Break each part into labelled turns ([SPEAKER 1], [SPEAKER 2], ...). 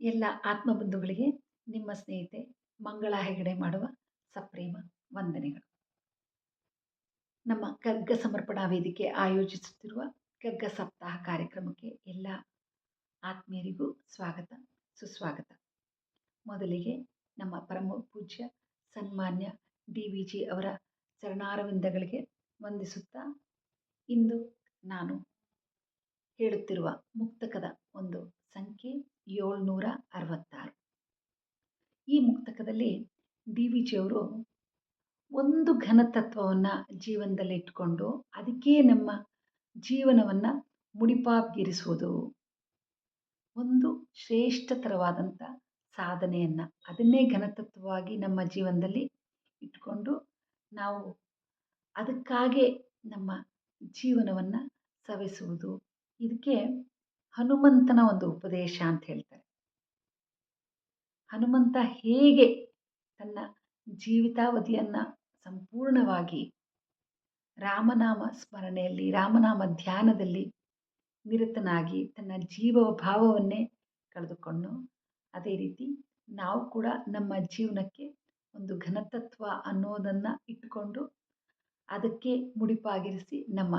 [SPEAKER 1] ಎಲ್ಲ ಆತ್ಮಬಂಧುಗಳಿಗೆ ನಿಮ್ಮ ಸ್ನೇಹಿತೆ ಮಂಗಳ ಹೆಗಡೆ ಮಾಡುವ ಸಪ್ರೇಮ ವಂದನೆಗಳು. ನಮ್ಮ ಗಗ್ಗ ಸಮರ್ಪಣಾ ವೇದಿಕೆ ಆಯೋಜಿಸುತ್ತಿರುವ ಗಗ್ಗ ಸಪ್ತಾಹ ಕಾರ್ಯಕ್ರಮಕ್ಕೆ ಎಲ್ಲ ಆತ್ಮೀಯರಿಗೂ ಸ್ವಾಗತ, ಸುಸ್ವಾಗತ. ಮೊದಲಿಗೆ ನಮ್ಮ ಪರಮ ಪೂಜ್ಯ ಸನ್ಮಾನ್ಯ ಡಿ ವಿ ಜಿ ಅವರ ಚರಣಾರವಿಂದಗಳಿಗೆ ವಂದಿಸುತ್ತಾ ಇಂದು ನಾನು ಹೇಳುತ್ತಿರುವ ಮುಕ್ತಕದ ಒಂದು ಸಂಖ್ಯೆ ಏಳ್ನೂರ ಅರವತ್ತಾರು ಈ ಮುಕ್ತಕದಲ್ಲಿ ಡಿ ವಿ ಜಿಯವರು ಒಂದು ಘನತತ್ವವನ್ನು ಜೀವನದಲ್ಲಿ ಇಟ್ಕೊಂಡು ಅದಕ್ಕೆ ನಮ್ಮ ಜೀವನವನ್ನು ಮುಡಿಪಾಗಿರಿಸುವುದು ಒಂದು ಶ್ರೇಷ್ಠತರವಾದಂಥ ಸಾಧನೆಯನ್ನು ಅದನ್ನೇ ಘನತತ್ವವಾಗಿ ನಮ್ಮ ಜೀವನದಲ್ಲಿ ಇಟ್ಕೊಂಡು ನಾವು ಅದಕ್ಕಾಗೇ ನಮ್ಮ ಜೀವನವನ್ನು ಸವೆಸುವುದು. ಇದಕ್ಕೆ ಹನುಮಂತನ ಒಂದು ಉಪದೇಶ ಅಂತ ಹೇಳ್ತಾರೆ. ಹನುಮಂತ ಹೇಗೆ ತನ್ನ ಜೀವಿತಾವಧಿಯನ್ನು ಸಂಪೂರ್ಣವಾಗಿ ರಾಮನಾಮ ಸ್ಮರಣೆಯಲ್ಲಿ, ರಾಮನಾಮ ಧ್ಯಾನದಲ್ಲಿ ನಿರತನಾಗಿ ತನ್ನ ಜೀವ ಭಾವವನ್ನೇ ಕಳೆದುಕೊಂಡು, ಅದೇ ರೀತಿ ನಾವು ಕೂಡ ನಮ್ಮ ಜೀವನಕ್ಕೆ ಒಂದು ಘನತತ್ವ ಅನ್ನೋದನ್ನು ಇಟ್ಟುಕೊಂಡು ಅದಕ್ಕೆ ಮುಡಿಪಾಗಿರಿಸಿ ನಮ್ಮ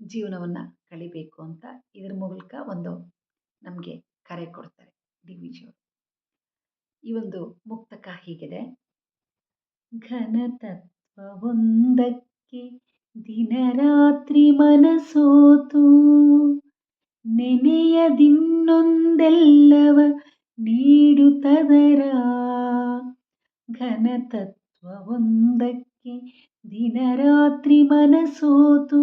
[SPEAKER 1] ಜೀವನವನ್ನು ಕಳಿಬೇಕು ಅಂತ ಇದರ ಮೂಲಕ ಒಂದು ನಮಗೆ ಕರೆ ಕೊಡ್ತಾರೆ ಡಿ ವಿ ಜಿಯವರು ಈ ಒಂದು ಮುಕ್ತಕ ಹೀಗಿದೆ ಘನತತ್ವವೊಂದಕ್ಕೆ ದಿನರಾತ್ರಿ ಮನಸೋತು. ನೆನೆಯದಿನ್ನೊಂದೆಲ್ಲವ ನೀಡುತ್ತದರ ಘನತತ್ವವೊಂದಕ್ಕೆ ದಿನರಾತ್ರಿ ಮನಸೋತು.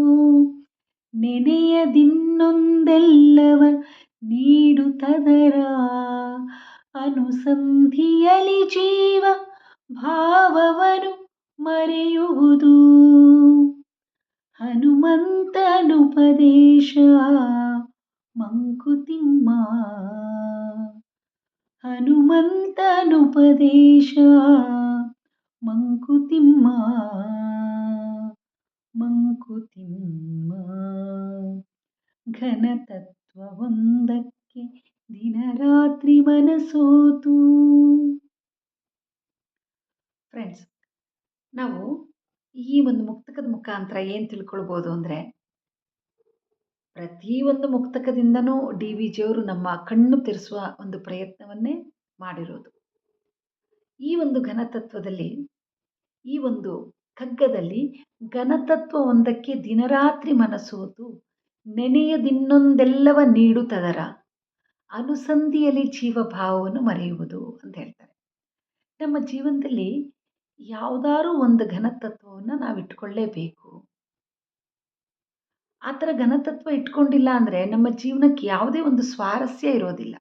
[SPEAKER 1] ನೆನೆಯದಿನ್ನೊಂದೆಲ್ಲವ ನೀಡುತ್ತದರ ಅನುಸಂಧಿಯಲಿ ಜೀವ ಭಾವವನು ಮರೆಯುವುದು. ಹನುಮಂತನುಪದೇಶ ಮಂಕುತಿಮ್ಮ. ಹನುಮಂತನುಪದೇಶ ಮಂಕುತಿಮ್ಮ. ಮಂಕುತಿಮ್ಮ. ಘನತತ್ವವೊಂದಕ್ಕೆ ದಿನರಾತ್ರಿ ಮನಸೋತು. ಫ್ರೆಂಡ್ಸ್ ನಾವು ಈ ಒಂದು ಮುಕ್ತಕದ ಮುಖಾಂತರ ಏನು ತಿಳ್ಕೊಳ್ಬೋದು ಅಂದರೆ ಪ್ರತಿಯೊಂದು ಮುಕ್ತಕದಿಂದನೂ ಡಿ ವಿ ಜಿಯವರು ನಮ್ಮ ಕಣ್ಣು ತೆರೆಸುವ ಒಂದು ಪ್ರಯತ್ನವನ್ನೇ ಮಾಡಿರೋದು. ಈ ಒಂದು ಘನತತ್ವದಲ್ಲಿ, ಈ ಒಂದು ಕಗ್ಗದಲ್ಲಿ ಘನತತ್ವ ಒಂದಕ್ಕೆ ದಿನರಾತ್ರಿ ಮನಸೋತು. ನೆನೆಯದಿನ್ನೊಂದೆಲ್ಲವ ನೀಡುತ್ತದರ ಅನುಸಂಧಿಯಲ್ಲಿ ಜೀವಭಾವವನ್ನು ಮರೆಯುವುದು ಅಂತ ಹೇಳ್ತಾರೆ. ನಮ್ಮ ಜೀವನದಲ್ಲಿ ಯಾವುದಾದ್ರೂ ಒಂದು ಘನತತ್ವವನ್ನು ನಾವು ಇಟ್ಕೊಳ್ಳೇಬೇಕು. ಆ ಥರ ಘನತತ್ವ ಇಟ್ಕೊಂಡಿಲ್ಲ ಅಂದರೆ ನಮ್ಮ ಜೀವನಕ್ಕೆ ಯಾವುದೇ ಒಂದು ಸ್ವಾರಸ್ಯ ಇರೋದಿಲ್ಲ.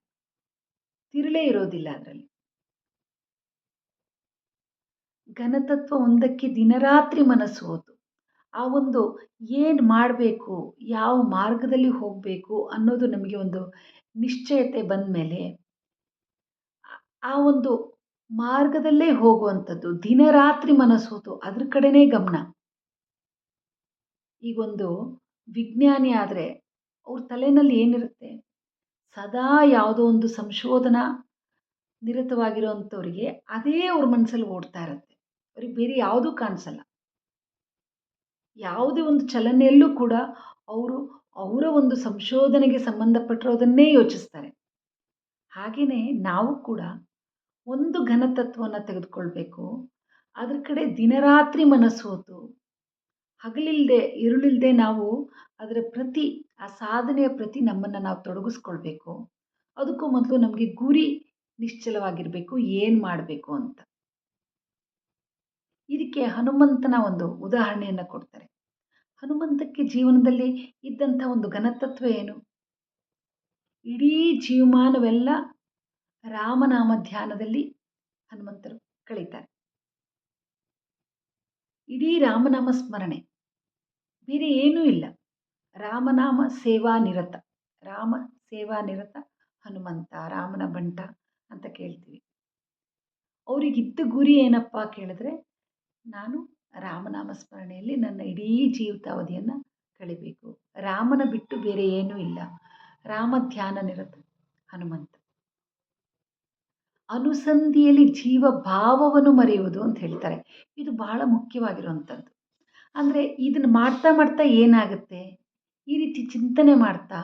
[SPEAKER 1] ತಿರುಳೇ ಇರೋದಿಲ್ಲ ಅದರಲ್ಲಿ. ಘನತತ್ವ ಒಂದಕ್ಕೆ ದಿನರಾತ್ರಿ ಮನಸ್ಸು ಹೋತು. ಆ ಒಂದು ಏನು ಮಾಡಬೇಕು, ಯಾವ ಮಾರ್ಗದಲ್ಲಿ ಹೋಗಬೇಕು ಅನ್ನೋದು ನಮಗೆ ಒಂದು ನಿಶ್ಚಯತೆ ಬಂದ ಮೇಲೆ ಆ ಒಂದು ಮಾರ್ಗದಲ್ಲೇ ಹೋಗುವಂಥದ್ದು ದಿನರಾತ್ರಿ ಮನಸ್ಸೋದು ಅದ್ರ ಕಡೆನೇ ಗಮನ. ಈಗೊಂದು ವಿಜ್ಞಾನಿ ಆದರೆ ಅವ್ರ ತಲೆಯಲ್ಲಿ ಏನಿರುತ್ತೆ? ಸದಾ ಯಾವುದೋ ಒಂದು ಸಂಶೋಧನಾ ನಿರತವಾಗಿರೋವಂಥವ್ರಿಗೆ ಅದೇ ಅವ್ರ ಮನಸ್ಸಲ್ಲಿ ಓಡ್ತಾ ಇರುತ್ತೆ. ಅವ್ರಿಗೆ ಬೇರೆ ಯಾವುದೂ ಕಾಣಿಸಲ್ಲ. ಯಾವುದೇ ಒಂದು ಚಲನೆಯಲ್ಲೂ ಕೂಡ ಅವರು ಅವರ ಒಂದು ಸಂಶೋಧನೆಗೆ ಸಂಬಂಧಪಟ್ಟಿರೋದನ್ನೇ ಯೋಚಿಸ್ತಾರೆ. ಹಾಗೆಯೇ ನಾವು ಕೂಡ ಒಂದು ಘನತತ್ವವನ್ನು ತೆಗೆದುಕೊಳ್ಬೇಕು, ಅದ್ರ ಕಡೆ ದಿನರಾತ್ರಿ ಮನಸ್ಸೋತು ಹಗಲಿಲ್ಲದೆ ಇರುಳಿಲ್ಲದೆ ನಾವು ಅದರ ಪ್ರತಿ, ಆ ಸಾಧನೆಯ ಪ್ರತಿ ನಮ್ಮನ್ನು ನಾವು ತೊಡಗಿಸ್ಕೊಳ್ಬೇಕು. ಅದಕ್ಕೂ ಮೊದಲು ನಮಗೆ ಗುರಿ ನಿಶ್ಚಲವಾಗಿರಬೇಕು, ಏನು ಮಾಡಬೇಕು ಅಂತ. ಇದಕ್ಕೆ ಹನುಮಂತನ ಒಂದು ಉದಾಹರಣೆಯನ್ನು ಕೊಡ್ತಾರೆ. ಹನುಮಂತಕ್ಕೆ ಜೀವನದಲ್ಲಿ ಇದ್ದಂಥ ಒಂದು ಘನತತ್ವ ಏನು? ಇಡೀ ಜೀವಮಾನವೆಲ್ಲ ರಾಮನಾಮ ಧ್ಯಾನದಲ್ಲಿ ಹನುಮಂತರು ಕಳೀತಾರೆ. ಇಡೀ ರಾಮನಾಮ ಸ್ಮರಣೆ. ಬೇರೆ ಏನೂ ಇಲ್ಲ. ರಾಮನಾಮ ಸೇವಾ ನಿರತ. ರಾಮ ಸೇವಾ ನಿರತ ಹನುಮಂತ, ರಾಮನ ಬಂಟ ಅಂತ ಕೇಳ್ತೀವಿ. ಅವರಿಗಿದ್ದ ಗುರಿ ಏನಪ್ಪ ಕೇಳಿದ್ರೆ ನಾನು ರಾಮನಾಮ ಸ್ಮರಣೆಯಲ್ಲಿ ನನ್ನ ಇಡೀ ಜೀವಿತಾವಧಿಯನ್ನು ಕಳಿಬೇಕು. ರಾಮನ ಬಿಟ್ಟು ಬೇರೆ ಏನೂ ಇಲ್ಲ. ರಾಮ ಧ್ಯಾನ ನಿರತ ಹನುಮಂತ. ಅನುಸಂಧಿಯಲ್ಲಿ ಜೀವ ಭಾವವನ್ನು ಮರೆಯುವುದು ಅಂತ ಹೇಳ್ತಾರೆ. ಇದು ಬಹಳ ಮುಖ್ಯವಾಗಿರುವಂಥದ್ದು ಅಂದರೆ ಇದನ್ನು ಮಾಡ್ತಾ ಮಾಡ್ತಾ ಏನಾಗುತ್ತೆ? ಈ ರೀತಿ ಚಿಂತನೆ ಮಾಡ್ತಾ,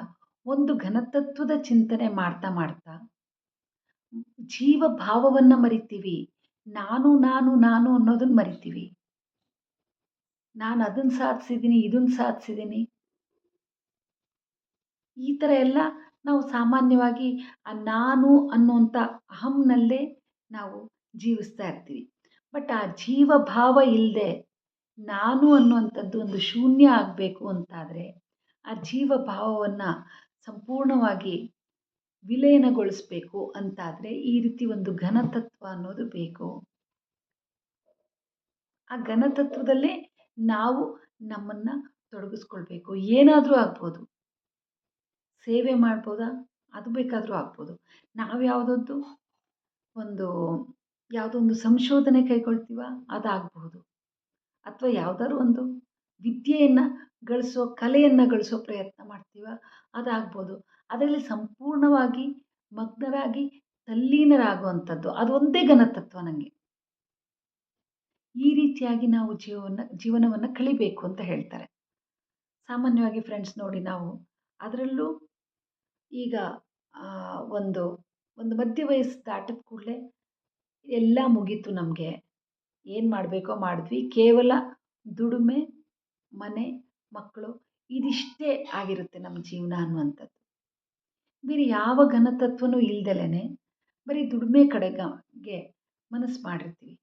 [SPEAKER 1] ಒಂದು ಘನತತ್ವದ ಚಿಂತನೆ ಮಾಡ್ತಾ ಮಾಡ್ತಾ, ಜೀವ ಭಾವವನ್ನು ಮರಿತೀವಿ. ನಾನು ನಾನು ನಾನು ಅನ್ನೋದನ್ನು ಮರಿತೀವಿ. ನಾನು ಅದನ್ನು ಸಾಧಿಸಿದ್ದೀನಿ ಇದನ್ನು ಸಾಧಿಸಿದ್ದೀನಿ ಈ ಥರ ಎಲ್ಲ ನಾವು ಸಾಮಾನ್ಯವಾಗಿ ಆ ನಾನು ಅನ್ನುವಂಥ ಅಹಂನಲ್ಲೇ ನಾವು ಜೀವಿಸ್ತಾ ಇರ್ತೀವಿ. ಬಟ್ ಆ ಜೀವ ಭಾವ ಇಲ್ಲದೆ ನಾನು ಅನ್ನುವಂಥದ್ದು ಒಂದು ಶೂನ್ಯ ಆಗಬೇಕು ಅಂತಾದರೆ ಆ ಜೀವ ಭಾವವನ್ನು ಸಂಪೂರ್ಣವಾಗಿ ವಿಲಯನಗೊಳಿಸ್ಬೇಕು ಅಂತಾದರೆ ಈ ರೀತಿ ಒಂದು ಘನತತ್ವ ಅನ್ನೋದು ಬೇಕು. ಆ ಘನತತ್ವದಲ್ಲೇ ನಾವು ನಮ್ಮನ್ನು ತೊಡಗಿಸ್ಕೊಳ್ಬೇಕು. ಏನಾದರೂ ಆಗ್ಬೋದು. ಸೇವೆ ಮಾಡ್ಬೋದಾ? ಅದು ಬೇಕಾದರೂ ಆಗ್ಬೋದು. ನಾವು ಯಾವುದೊಂದು ಒಂದು ಯಾವುದೋ ಒಂದು ಸಂಶೋಧನೆ ಕೈಗೊಳ್ತೀವ? ಅದಾಗಬಹುದು ಅಥವಾ ಯಾವುದಾದ್ರು ಒಂದು ವಿದ್ಯೆಯನ್ನು ಗಳಿಸೋ, ಕಲೆಯನ್ನು ಗಳಿಸೋ ಪ್ರಯತ್ನ ಮಾಡ್ತೀವ? ಅದಾಗ್ಬೋದು. ಅದರಲ್ಲಿ ಸಂಪೂರ್ಣವಾಗಿ ಮಗ್ನರಾಗಿ ತಲ್ಲೀನರಾಗುವಂಥದ್ದು. ಅದೊಂದೇ ಘನತತ್ವ ನನಗೆ ಈ ರೀತಿಯಾಗಿ ನಾವು ಜೀವನ ಜೀವನವನ್ನು ಕಳಿಬೇಕು ಅಂತ ಹೇಳ್ತಾರೆ. ಸಾಮಾನ್ಯವಾಗಿ ಫ್ರೆಂಡ್ಸ್ ನೋಡಿ ನಾವು ಅದರಲ್ಲೂ ಈಗ ಒಂದು ಒಂದು ಮಧ್ಯ ವಯಸ್ಸು ದಾಟಿದ ಕೂಡಲೇ ಎಲ್ಲ ಮುಗೀತು ನಮಗೆ. ಏನು ಮಾಡಬೇಕೋ ಮಾಡಿದ್ವಿ. ಕೇವಲ ದುಡಿಮೆ, ಮನೆ, ಮಕ್ಕಳು, ಇದಿಷ್ಟೇ ಆಗಿರುತ್ತೆ ನಮ್ಮ ಜೀವನ ಅನ್ನುವಂಥದ್ದು. ಬೇರೆ ಯಾವ ಘನತತ್ವನೂ ಇಲ್ದಲೇ ಬರೀ ದುಡಿಮೆ ಕಡೆಗೆ ಮನಸ್ಸು ಮಾಡಿರ್ತೀವಿ.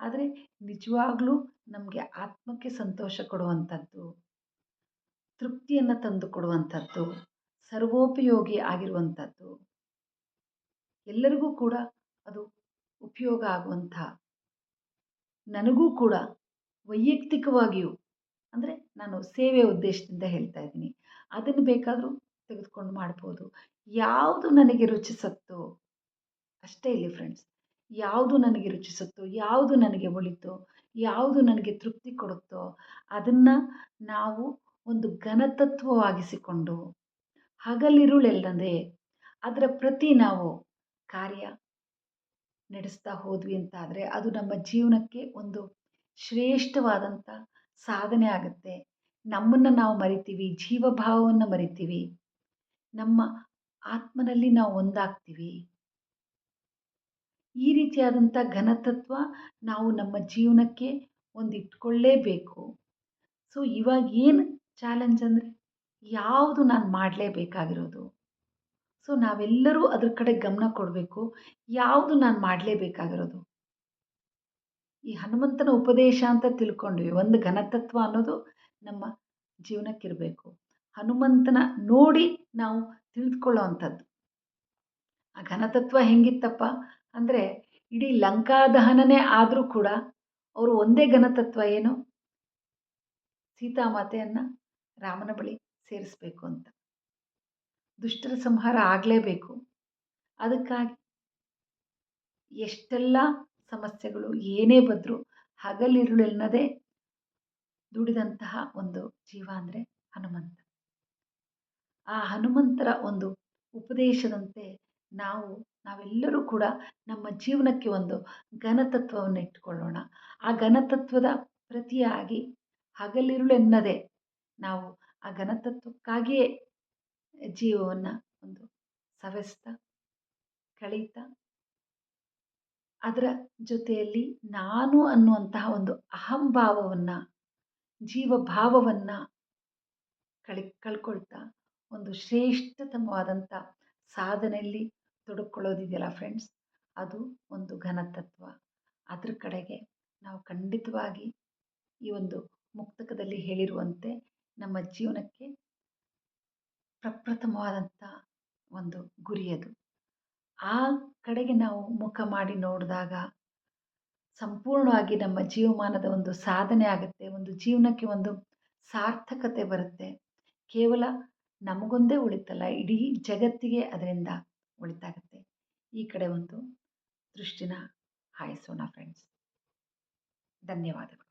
[SPEAKER 1] ಆದರೆ ನಿಜವಾಗ್ಲೂ ನಮಗೆ ಆತ್ಮಕ್ಕೆ ಸಂತೋಷ ಕೊಡುವಂಥದ್ದು, ತೃಪ್ತಿಯನ್ನು ತಂದು ಕೊಡುವಂಥದ್ದು, ಸರ್ವೋಪಯೋಗಿ ಆಗಿರುವಂಥದ್ದು, ಎಲ್ಲರಿಗೂ ಕೂಡ ಅದು ಉಪಯೋಗ ಆಗುವಂಥ, ನನಗೂ ಕೂಡ ವೈಯಕ್ತಿಕವಾಗಿಯೂ, ಅಂದರೆ ನಾನು ಸೇವೆ ಉದ್ದೇಶದಿಂದ ಹೇಳ್ತಾ ಇದ್ದೀನಿ, ಅದನ್ನು ಬೇಕಾದರೂ ತೆಗೆದುಕೊಂಡು ಮಾಡ್ಬೋದು. ಯಾವುದು ನನಗೆ ರುಚಿಸುತ್ತೋ ಅಷ್ಟೇ ಇಲ್ಲಿ ಫ್ರೆಂಡ್ಸ್ ಯಾವುದು ನನಗೆ ರುಚಿಸುತ್ತೋ, ಯಾವುದು ನನಗೆ ಒಳಿತೋ, ಯಾವುದು ನನಗೆ ತೃಪ್ತಿ ಕೊಡುತ್ತೋ ಅದನ್ನು ನಾವು ಒಂದು ಘನತತ್ವವಾಗಿಸಿಕೊಂಡು ಹಗಲಿರುಳೆಲ್ಲದೆ ಅದರ ಪ್ರತಿ ನಾವು ಕಾರ್ಯ ನಡೆಸ್ತಾ ಹೋದ್ವಿ ಅಂತಾದರೆ ಅದು ನಮ್ಮ ಜೀವನಕ್ಕೆ ಒಂದು ಶ್ರೇಷ್ಠವಾದಂಥ ಸಾಧನೆ ಆಗುತ್ತೆ. ನಮ್ಮನ್ನು ನಾವು ಮರಿತೀವಿ, ಜೀವಭಾವವನ್ನು ಮರಿತೀವಿ. ನಮ್ಮ ಆತ್ಮನಲ್ಲಿ ನಾವು ಒಂದಾಗ್ತೀವಿ. ಈ ರೀತಿಯಾದಂಥ ಘನತತ್ವ ನಾವು ನಮ್ಮ ಜೀವನಕ್ಕೆ ಒಂದು ಇಟ್ಕೊಳ್ಳೇಬೇಕು ಸೊ, ಇವಾಗ ಏನು ಚಾಲೆಂಜ್ ಅಂದರೆ ಯಾವುದು ನಾನು ಮಾಡಲೇಬೇಕಾಗಿರೋದು. ಸೊ, ನಾವೆಲ್ಲರೂ ಅದ್ರ ಕಡೆ ಗಮನ ಕೊಡಬೇಕು. ಯಾವುದು ನಾನು ಮಾಡಲೇಬೇಕಾಗಿರೋದು. ಈ ಹನುಮಂತನ ಉಪದೇಶ ಅಂತ ತಿಳ್ಕೊಂಡ್ವಿ. ಒಂದು ಘನತತ್ವ ಅನ್ನೋದು ನಮ್ಮ ಜೀವನಕ್ಕಿರಬೇಕು. ಹನುಮಂತನ ನೋಡಿ ನಾವು ತಿಳಿದುಕೊಳ್ಳೋ ಅಂಥದ್ದು ಆ ಘನತತ್ವ ಹೆಂಗಿತ್ತಪ್ಪ ಅಂದರೆ ಇಡೀ ಲಂಕಾದಹನನೇ ಆದರೂ ಕೂಡ ಅವರು ಒಂದೇ ಘನತತ್ವ ಏನು? ಸೀತಾಮಾತೆಯನ್ನು ರಾಮನ ಬಳಿ ಸೇರಿಸಬೇಕು ಅಂತ. ದುಷ್ಟರ ಸಂಹಾರ ಆಗಲೇಬೇಕು. ಅದಕ್ಕಾಗಿ ಎಷ್ಟೆಲ್ಲ ಸಮಸ್ಯೆಗಳು ಏನೇ ಬಂದರೂ ಹಗಲಿರುಳೆನ್ನದೇ ದುಡಿದಂತಹ ಒಂದು ಜೀವ ಅಂದರೆ ಹನುಮಂತ. ಆ ಹನುಮಂತರ ಒಂದು ಉಪದೇಶದಂತೆ ನಾವು, ನಾವೆಲ್ಲರೂ ಕೂಡ ನಮ್ಮ ಜೀವನಕ್ಕೆ ಒಂದು ಘನತತ್ವವನ್ನು ಇಟ್ಟುಕೊಳ್ಳೋಣ. ಆ ಘನತತ್ವದ ಪ್ರತಿಯಾಗಿ ಹಗಲಿರುಳೆನ್ನದೆ ನಾವು ಆ ಘನತತ್ವಕ್ಕಾಗಿಯೇ ಜೀವವನ್ನು ಒಂದು ಸವೆಸ್ತಾ, ಕಳೀತಾ, ಅದರ ಜೊತೆಯಲ್ಲಿ ನಾನು ಅನ್ನುವಂತಹ ಒಂದು ಅಹಂಭಾವವನ್ನು, ಜೀವಭಾವವನ್ನು ಕಳಿ, ಕಳ್ಕೊಳ್ತಾ ಒಂದು ಶ್ರೇಷ್ಠತಮವಾದಂಥ ಸಾಧನೆಯಲ್ಲಿ ತೊಡಕೊಳ್ಳೋದಿದೆಯಲ್ಲ ಫ್ರೆಂಡ್ಸ್ ಅದು ಒಂದು ಘನತತ್ವ. ಅದ್ರ ಕಡೆಗೆ ನಾವು ಖಂಡಿತವಾಗಿ ಈ ಒಂದು ಮುಕ್ತಕದಲ್ಲಿ ಹೇಳಿರುವಂತೆ ನಮ್ಮ ಜೀವನಕ್ಕೆ ಪ್ರಪ್ರಥಮವಾದಂಥ ಒಂದು ಗುರಿಯದು ಆ ಕಡೆಗೆ ನಾವು ಮುಖ ಮಾಡಿ ನೋಡಿದಾಗ ಸಂಪೂರ್ಣವಾಗಿ ನಮ್ಮ ಜೀವಮಾನದ ಒಂದು ಸಾಧನೆ ಆಗುತ್ತೆ, ಒಂದು ಜೀವನಕ್ಕೆ ಒಂದು ಸಾರ್ಥಕತೆ ಬರುತ್ತೆ. ಕೇವಲ ನಮಗೊಂದೇ ಉಳಿತಲ್ಲ ಇಡೀ ಜಗತ್ತಿಗೆ ಅದರಿಂದ ಉಳಿತಾಗುತ್ತೆ. ಈ ಕಡೆ ಒಂದು ದೃಷ್ಟಿನ ಹಾಯಿಸೋಣ ಫ್ರೆಂಡ್ಸ್ ಧನ್ಯವಾದಗಳು.